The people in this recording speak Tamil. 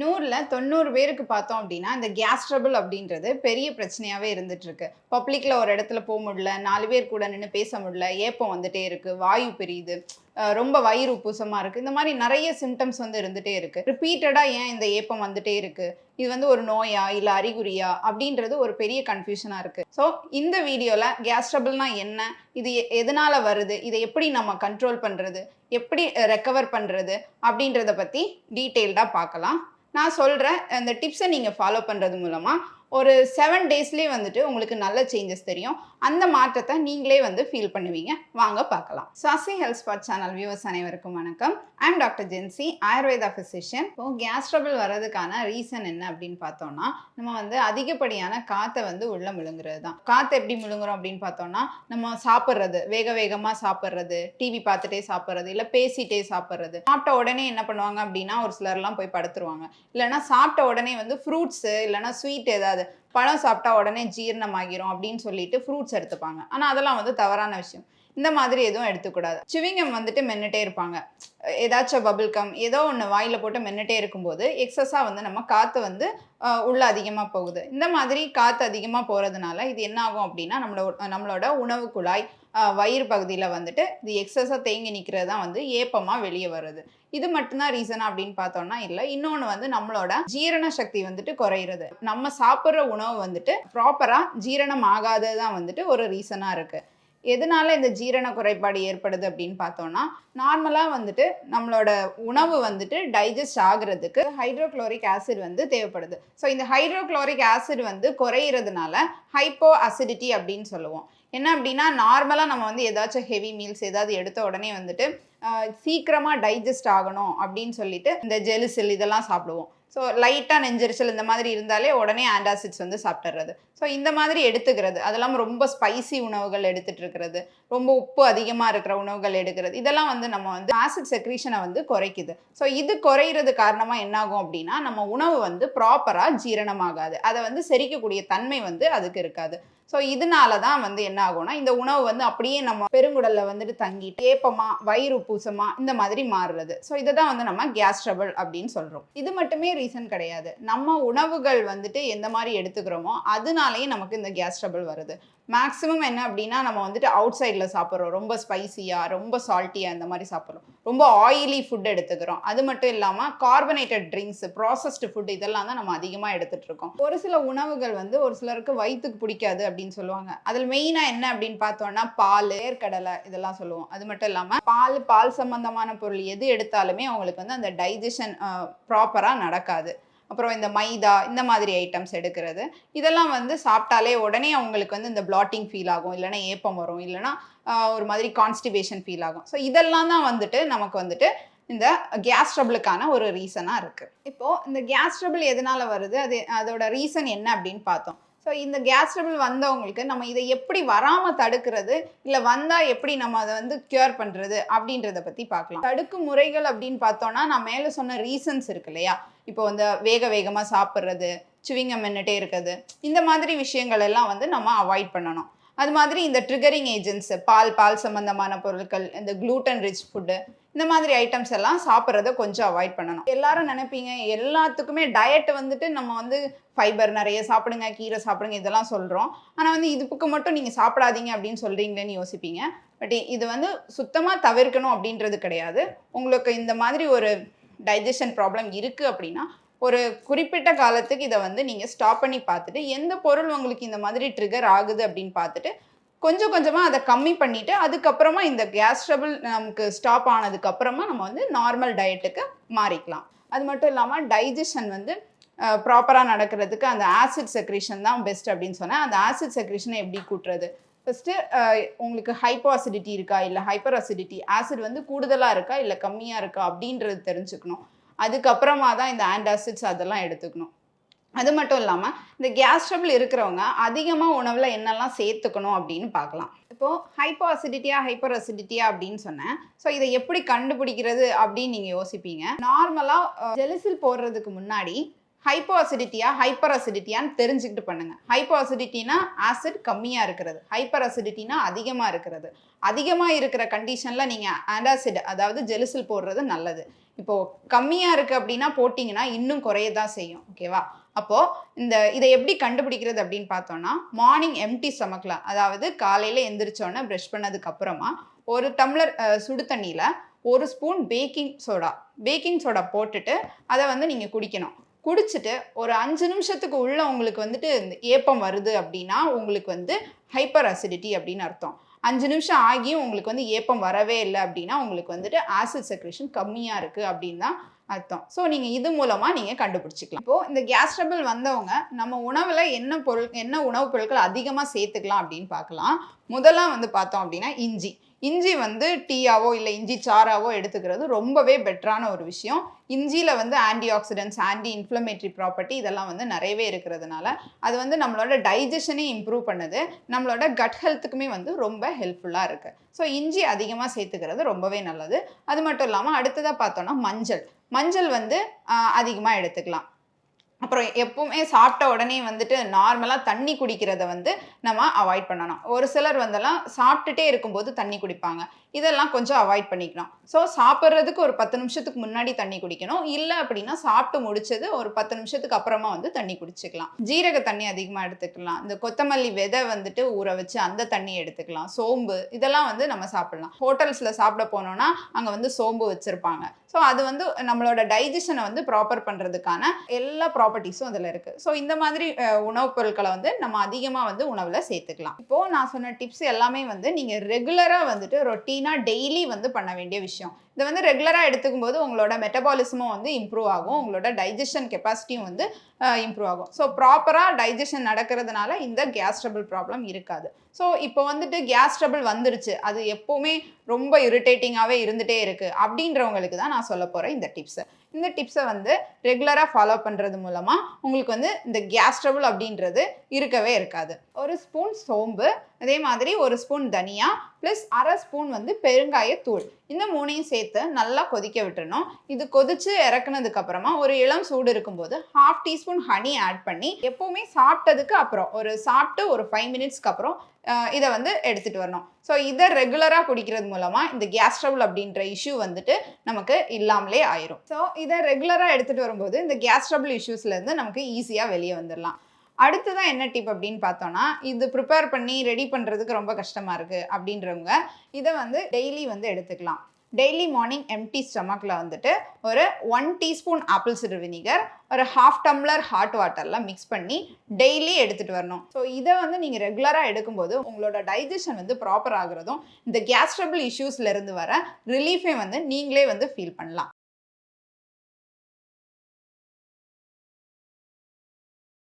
நூறில் தொண்ணூறு பேருக்கு பார்த்தோம் அப்படின்னா இந்த கேஸ் ட்ரபிள் அப்படின்றது பெரிய பிரச்சனையாகவே இருந்துட்டு இருக்கு பப்ளிக்கில் ஒரு இடத்துல போக முடியல நாலு பேர் கூட நின்று பேச முடியல ஏப்பம் வந்துட்டே இருக்கு வாயு பெரியுது. ரொம்ப வயிறு உப்புசமாக இருக்குது இந்த மாதிரி நிறைய சிம்டம்ஸ் வந்து இருந்துகிட்டே இருக்குது ரிப்பீட்டடாக ஏன் இந்த ஏப்பம் வந்துட்டே இருக்குது இது வந்து ஒரு நோயா? இல்லை அறிகுறியா? அப்படின்றது ஒரு பெரிய கன்ஃபியூஷனாக இருக்குது ஸோ இந்த வீடியோவில் கேஸ் ட்ரபிள்னா என்ன? இது எ- எதனால வருது? இதை எப்படி நம்ம கண்ட்ரோல் பண்ணுறது எப்படி ரெக்கவர் பண்ணுறது அப்படின்றத பற்றி டீட்டெயில்டாக பார்க்கலாம். நான் சொல்கிறேன் இந்த டிப்ஸை நீங்கள் ஃபாலோ பண்ணுறது மூலமாக ஒரு செவன் டேஸ்லேயே வந்துட்டு உங்களுக்கு நல்ல சேஞ்சஸ் தெரியும். அந்த மாற்றத்தை நீங்களே வந்து ஃபீல் பண்ணுவீங்க. வாங்க பார்க்கலாம். Sasi health spot channel viewers அனைவருக்கும் வணக்கம். I'm doctor Jency Ayurveda physician இப்போ கேஸ் ட்ரபிள் வர்றதுக்கான ரீசன் என்ன அப்படின்னு பார்த்தோம்னா நம்ம வந்து அதிகப்படியான காற்றை வந்து உள்ள முழுங்குறது தான். காற்றை எப்படி முழுங்குறோம் அப்படின்னு பார்த்தோம்னா நம்ம சாப்பிட்றது வேக வேகமாக சாப்பிட்றது டிவி பார்த்துட்டே சாப்பிட்றது இல்லை பேசிட்டே சாப்பிட்றது. சாப்பிட்ட உடனே என்ன பண்ணுவாங்க அப்படின்னா ஒரு சிலர்லாம் போய் படுத்துருவாங்க. இல்லைனா சாப்பிட்ட உடனே வந்து ஃப்ரூட்ஸு இல்லைன்னா ஸ்வீட் ஏதாவது பழம் சாப்பிட்டா உடனே ஜீரணமாகிரும் அப்படின்னு சொல்லிட்டு ஃப்ரூட்ஸ் எடுத்துப்பாங்க. ஆனால் அதெல்லாம் வந்து தவறான விஷயம். இந்த மாதிரி எதுவும் எடுத்துக்கூடாது. சிவிங்கம் வந்துட்டு மென்னுட்டே இருப்பாங்க. ஏதாச்சும் பபிள் கம் ஏதோ ஒன்று வாயில் போட்டு மென்னுட்டே இருக்கும்போது எக்ஸஸாக வந்து நம்ம காற்று வந்து உள்ளே உள்ள அதிகமாக போகுது. இந்த மாதிரி காற்று அதிகமாக போகிறதுனால இது என்ன ஆகும் அப்படின்னா நம்மளோட நம்மளோட உணவு குழாய் வயிறு பகுதியில் வந்துட்டு இது எக்ஸஸாக தேங்கி நிற்கிறது தான் வந்து ஏப்பமாக வெளியே வருது. இது மட்டும்தான் ரீசன் அப்படின்னு பார்த்தோம்னா இல்லை. இன்னொன்று வந்து நம்மளோட ஜீரண சக்தி வந்துட்டு குறையிறது. நம்ம சாப்பிட்ற உணவு வந்துட்டு ப்ராப்பராக ஜீரணம் ஆகாதது தான் வந்துட்டு ஒரு ரீசனாக இருக்குது எதனால இந்த ஜீரண குறைபாடு ஏற்படுது அப்படின்னு பார்த்தோம்னா நார்மலாக வந்துட்டு நம்மளோட உணவு வந்துட்டு டைஜஸ்ட் ஆகுறதுக்கு ஹைட்ரோக்ளோரிக் ஆசிட் வந்து தேவைப்படுது. ஸோ இந்த ஹைட்ரோக்ளோரிக் ஆசிட் வந்து குறையிறதுனால ஹைப்போ அசிடிட்டி அப்படின்னு சொல்லுவோம். என்ன அப்படின்னா நார்மலாக நம்ம வந்து ஏதாச்சும் ஹெவி மீல்ஸ் ஏதாவது எடுத்த உடனே வந்துட்டு சீக்கிரமாக டைஜஸ்ட் ஆகணும் அப்படின்னு சொல்லிட்டு இந்த ஜெலிசில் இதெல்லாம் சாப்பிடுவோம். ஸோ லைட்டாக நெஞ்சரிச்சல் இந்த மாதிரி இருந்தாலே உடனே ஆண்டாசிட்ஸ் வந்து சாப்பிட்றது ஸோ இந்த மாதிரி எடுத்துக்கிறது. அதெல்லாம் ரொம்ப ஸ்பைசி உணவுகள் எடுத்துட்டு இருக்கிறது. ரொம்ப உப்பு அதிகமாக இருக்கிற உணவுகள் எடுக்கிறது. இதெல்லாம் வந்து நம்ம வந்து ஆசிட் செக்ரீஷனை வந்து குறைக்குது. ஸோ இது குறையிறது காரணமாக என்னாகும் அப்படின்னா நம்ம உணவு வந்து ப்ராப்பராக ஜீரணமாகாது. அதை வந்து செரிக்கக்கூடிய தன்மை வந்து அதுக்கு இருக்காது. ஸோ இதனால தான் வந்து என்ன ஆகும்னா இந்த உணவு வந்து அப்படியே நம்ம பெருங்குடல்ல வந்துட்டு தங்கி ஏப்பமா வயிறு பூசமா இந்த மாதிரி மாறுறது. ஸோ இதை தான் வந்து நம்ம கேஸ் ட்ரபிள் அப்படின்னு சொல்கிறோம் இது மட்டுமே ரீசன் கிடையாது. நம்ம உணவுகள் வந்துட்டு எந்த மாதிரி எடுத்துக்கிறோமோ அதனாலேயே நமக்கு இந்த கேஸ் ட்ரபிள் வருது. மேக்ஸிமம் என்ன அப்படின்னா நம்ம வந்துட்டு அவுட் சைடில் சாப்பிட்றோம். ரொம்ப ஸ்பைசியாக ரொம்ப சால்ட்டியாக இந்த மாதிரி சாப்பிட்றோம். ரொம்ப ஆயிலி ஃபுட் எடுத்துக்கிறோம். அது மட்டும் இல்லாமல் கார்பனேட்டட் ட்ரிங்க்ஸ் ப்ராசஸ்டு ஃபுட் இதெல்லாம் தான் நம்ம அதிகமாக எடுத்துகிட்டு இருக்கோம். ஒரு சில உணவுகள் வந்து ஒரு சிலருக்கு வயிற்றுக்கு பிடிக்காது அப்படின்னு சொல்லுவாங்க. அதில் மெயினாக என்ன அப்படின்னு பார்த்தோம்னா பால் ஏற்கடலை இதெல்லாம் சொல்லுவோம். அது மட்டும் இல்லாமல் பால் பால் சம்பந்தமான பொருள் எது எடுத்தாலுமே அவங்களுக்கு வந்து அந்த டைஜஷன் ப்ராப்பராக நடக்காது. அப்புறம் இந்த மைதா இந்த மாதிரி ஐட்டம்ஸ் எடுக்கிறது. இதெல்லாம் வந்து சாப்பிட்டாலே உடனே அவங்களுக்கு வந்து இந்த பிளாட்டிங் ஃபீல் ஆகும். இல்லைன்னா ஏப்பம் வரும். இல்லைன்னா ஒரு மாதிரி கான்ஸ்டிபேஷன் ஃபீல் ஆகும். ஸோ இதெல்லாம் தான் வந்துட்டு நமக்கு வந்துட்டு இந்த கேஸ் ட்ரபிளுக்கான ஒரு ரீசனாக இருக்குது இப்போது இந்த கேஸ் ட்ரபிள் எதனால் வருது? அது அதோட ரீசன் என்ன அப்படின்னு பார்த்தோம். ஸோ இந்த கேஸ் ட்ரபிள் வந்தவங்களுக்கு நம்ம இதை எப்படி வராமல் தடுக்கிறது? இல்லை வந்தால் எப்படி நம்ம அதை வந்து க்யூர் பண்ணுறது அப்படின்றத பற்றி பார்க்கலாம். தடுக்கும் முறைகள் அப்படின்னு பார்த்தோன்னா நான் மேலே சொன்ன ரீசன்ஸ் இருக்கு இல்லையா? இப்போ வந்து வேக வேகமாக சாப்பிட்றது சுவிங்கம் மென்னுட்டே இருக்குது இந்த மாதிரி விஷயங்கள் எல்லாம் வந்து நம்ம அவாய்ட் பண்ணணும். அது மாதிரி இந்த ட்ரிகரிங் ஏஜென்ட்ஸு பால் பால் சம்பந்தமான பொருட்கள் இந்த க்ளூட்டன் ரிச் ஃபுட்டு இந்த மாதிரி ஐட்டம்ஸ் எல்லாம் சாப்பிட்றத கொஞ்சம் அவாய்ட் பண்ணணும். எல்லாரும் நினைப்பீங்க எல்லாத்துக்குமே டயட் வந்துட்டு நம்ம வந்து ஃபைபர் நிறைய சாப்பிடுங்க கீரை சாப்பிடுங்க இதெல்லாம் சொல்கிறோம் ஆனால் வந்து இதுக்கு மட்டும் நீங்கள் சாப்பிடாதீங்க அப்படின்னு சொல்கிறீங்களேன்னு யோசிப்பீங்க. பட் இது வந்து சுத்தமாக தவிர்க்கணும் அப்படின்றது கிடையாது. உங்களுக்கு இந்த மாதிரி ஒரு டைஜஷன் ப்ராப்ளம் இருக்குது அப்படின்னா ஒரு குறிப்பிட்ட காலத்துக்கு இதை வந்து நீங்கள் ஸ்டாப் பண்ணி பார்த்துட்டு எந்த பொருள் உங்களுக்கு இந்த மாதிரி ட்ரிகர் ஆகுது அப்படின்னு பார்த்துட்டு கொஞ்சம் கொஞ்சமாக அதை கம்மி பண்ணிவிட்டு அதுக்கப்புறமா இந்த கேஸ் ட்ரபிள் நமக்கு ஸ்டாப் ஆனதுக்கப்புறமா நம்ம வந்து நார்மல் டயட்டுக்கு மாறிக்கலாம். அது மட்டும் இல்லாமல் டைஜஷன் வந்து ப்ராப்பராக நடக்கிறதுக்கு அந்த ஆசிட் செக்ரேஷன் தான் பெஸ்ட் அப்படின்னு சொன்னேன். அந்த ஆசிட் செக்ரேஷனை எப்படி கூட்டுறது? ஃபஸ்ட்டு உங்களுக்கு ஹைப்போ அசிடிட்டி இருக்கா? இல்லை ஹைப்பர் அசிடிட்டி ஆசிட் வந்து கூடுதலாக இருக்கா? இல்லை கம்மியாக இருக்கா? அப்படின்றது தெரிஞ்சுக்கணும். அதுக்கப்புறமா தான் இந்த ஆன்டாசிட்ஸ் அதெல்லாம் எடுத்துக்கணும். அது மட்டும் இல்லாமல் இந்த கேஸ் ட்ரபிள் இருக்கிறவங்க அதிகமாக உணவில் என்னெல்லாம் சேர்த்துக்கணும் அப்படின்னு பார்க்கலாம். இப்போது ஹைப்போ அசிடிட்டியா ஹைப்பர் அசிடிட்டியா அப்படின்னு சொன்னேன். ஸோ இதை எப்படி கண்டுபிடிக்கிறது அப்படின்னு நீங்கள் யோசிப்பீங்க. நார்மலாக ஜெலிசில் போடுறதுக்கு முன்னாடி ஹைப்போ அசிடிட்டியா ஹைப்பர் அசிடிட்டியான்னு தெரிஞ்சுக்கிட்டு பண்ணுங்க. ஹைப்போ அசிடிட்டினா ஆசிட் கம்மியாக இருக்கிறது. ஹைப்பர் அசிடிட்டினா அதிகமாக இருக்கிறது. அதிகமாக இருக்கிற கண்டிஷனில் நீங்கள் ஆன்டாசிட் அதாவது ஜெலுசில் போடுறது நல்லது. இப்போது கம்மியாக இருக்குது அப்படின்னா போட்டிங்கன்னா இன்னும் குறைய தான் செய்யும் ஓகேவா அப்போ இந்த இதை எப்படி கண்டுபிடிக்கிறது அப்படின்னு பார்த்தோம்னா மார்னிங் எம்டி ஸ்டமக்ல அதாவது காலையில எந்திரிச்சோன்னே ப்ரஷ் பண்ணதுக்கு அப்புறமா ஒரு டம்ளர் சுடு தண்ணியில ஒரு spoon baking soda baking soda போட்டுட்டு அதை வந்து நீங்க குடிக்கணும். குடிச்சிட்டு ஒரு அஞ்சு நிமிஷத்துக்கு உள்ள உங்களுக்கு வந்துட்டு இந்த ஏப்பம் வருது அப்படின்னா உங்களுக்கு வந்து ஹைப்பர் அசிடிட்டி அப்படின்னு அர்த்தம். அஞ்சு நிமிஷம் ஆகியும் உங்களுக்கு வந்து ஏப்பம் வரவே இல்லை அப்படின்னா உங்களுக்கு வந்துட்டு ஆசிட் செக்ரேஷன் கம்மியாக இருக்குது அப்படின்னு தான் அர்த்தம். ஸோ நீங்கள் இது மூலமாக நீங்கள் கண்டுபிடிச்சிக்கலாம். இப்போது இந்த கேஸ் ட்ரபிள் வந்தவங்க நம்ம உணவில் என்ன பொருள் என்ன உணவுப் பொருட்கள் அதிகமாக சேர்த்துக்கலாம் அப்படின்னு பார்க்கலாம். முதல்ல வந்து பார்த்தோம் அப்படின்னா இஞ்சி. இஞ்சி வந்து டீயாவோ இல்லை இஞ்சி சாராவோ எடுத்துக்கிறது ரொம்பவே பெட்டரான ஒரு விஷயம். இஞ்சியில் வந்து anti oxidants anti inflammatory property இதெல்லாம் வந்து நிறையவே இருக்கிறதுனால அது வந்து நம்மளோட டைஜஷனே இம்ப்ரூவ் பண்ணுது. நம்மளோட கட் ஹெல்த்துக்குமே வந்து ரொம்ப ஹெல்ப்ஃபுல்லாக இருக்குது ஸோ இஞ்சி அதிகமாக சேர்த்துக்கிறது ரொம்பவே நல்லது. அது மட்டும் இல்லாமல் அடுத்ததாக பார்த்தோன்னா மஞ்சள். மஞ்சள் வந்து அதிகமாக எடுத்துக்கலாம். அப்புறம் எப்பவுமே சாப்பிட்ட உடனே வந்துட்டு நார்மலாக தண்ணி குடிக்கிறத வந்து நம்ம அவாய்ட் பண்ணணும் ஒரு சிலர் வந்தெல்லாம் சாப்பிட்டுட்டே இருக்கும்போது தண்ணி குடிப்பாங்க. இதெல்லாம் கொஞ்சம் அவாய்ட் பண்ணிக்கணும். ஸோ சாப்பிட்றதுக்கு ஒரு பத்து நிமிஷத்துக்கு முன்னாடி தண்ணி குடிக்கணும். இல்லை அப்படின்னா சாப்பிட்டு முடிச்சது ஒரு பத்து நிமிஷத்துக்கு அப்புறமா வந்து தண்ணி குடிச்சுக்கலாம். ஜீரக தண்ணி அதிகமாக எடுத்துக்கலாம். இந்த கொத்தமல்லி விதை வந்துட்டு ஊற வச்சு அந்த தண்ணி எடுத்துக்கலாம். சோம்பு இதெல்லாம் வந்து நம்ம சாப்பிடலாம். ஹோட்டல்ஸில் சாப்பிட போனோம்னா அங்கே வந்து சோம்பு வச்சுருப்பாங்க. ஸோ அது வந்து நம்மளோட டைஜஷனை வந்து ப்ராப்பர் பண்ணுறதுக்கான எல்லா ப்ராப்பர்ட்டிஸும் அதில் இருக்குது ஸோ இந்த மாதிரி உணவுப் பொருட்களை வந்து நம்ம அதிகமாக வந்து உணவில் சேர்த்துக்கலாம். இப்போது நான் சொன்ன டிப்ஸ் எல்லாமே வந்து நீங்கள் ரெகுலராக வந்துட்டு ரொட்டீனாக டெய்லி வந்து பண்ண வேண்டிய விஷயம். இதை வந்து ரெகுலராக எடுத்துக்கும் போது உங்களோட மெட்டபாலிசமும் வந்து இம்ப்ரூவ் ஆகும். உங்களோட டைஜஷன் கெப்பாசிட்டியும் வந்து இம்ப்ரூவ் ஆகும். ஸோ ப்ராப்பராக டைஜஷன் நடக்கிறதுனால இந்த கேஸ் ட்ரபிள் ப்ராப்ளம் இருக்காது. ஸோ இப்போ வந்துட்டு கேஸ் ட்ரபிள் வந்துருச்சு. அது எப்போவுமே ரொம்ப இரிட்டேட்டிங்காகவே இருந்துகிட்டே இருக்குது அப்படின்றவங்களுக்கு தான் நான் சொல்ல போகிறேன் இந்த டிப்ஸை இந்த டிப்ஸை வந்து ரெகுலராக ஃபாலோ பண்ணுறது மூலமாக உங்களுக்கு வந்து இந்த கேஸ் ட்ரபுள் அப்படின்றது இருக்கவே இருக்காது. ஒரு ஸ்பூன் சோம்பு அதே மாதிரி ஒரு ஸ்பூன் தனியா ப்ளஸ் அரை ஸ்பூன் வந்து பெருங்காயத்தூள். இந்த மூணையும் சேர்த்து நல்லா கொதிக்க விட்டுறணும். இது கொதித்து இறக்குனதுக்கப்புறமா ஒரு இளம் சூடு இருக்கும்போது ஹாஃப் டீஸ்பூன் ஹனி ஆட் பண்ணி எப்போவுமே சாப்பிட்டதுக்கு அப்புறம் ஒரு சாப்பிட்டு ஒரு ஃபைவ் மினிட்ஸ்க்கு அப்புறம் இதை வந்து எடுத்துகிட்டு வரணும். ஸோ இதை ரெகுலராக குடிக்கிறது மூலமாக இந்த கேஸ் ட்ரபிள் அப்படின்ற இஷ்யூ வந்துட்டு நமக்கு இல்லாமலே ஆயிரும். ஸோ இதை ரெகுலராக எடுத்துகிட்டு வரும்போது இந்த கேஸ் ட்ரபிள் இஷ்யூஸ்லேருந்து நமக்கு ஈஸியாக வெளியே வந்துடலாம் அடுத்ததான் என்ன டிப் அப்படின்னு பார்த்தோன்னா இது ப்ரிப்பேர் பண்ணி ரெடி பண்ணுறதுக்கு ரொம்ப கஷ்டமாக இருக்குது அப்படின்றவங்க இதை வந்து டெய்லி வந்து எடுத்துக்கலாம். டெய்லி மார்னிங் எம்டி ஸ்டமக்கில் வந்துட்டு ஒரு one teaspoon apple cider vinegar ஒரு ஹாஃப் டம்ளர் ஹாட் வாட்டரில் மிக்ஸ் பண்ணி டெய்லி எடுத்துகிட்டு வரணும். ஸோ இதை வந்து நீங்கள் ரெகுலராக எடுக்கும்போது உங்களோட டைஜஷன் வந்து ப்ராப்பர் ஆகிறதும் இந்த கேஸ்ட்ரபிள் இஷ்யூஸ்லேருந்து வர ரிலீஃபை வந்து நீங்களே வந்து ஃபீல் பண்ணலாம்.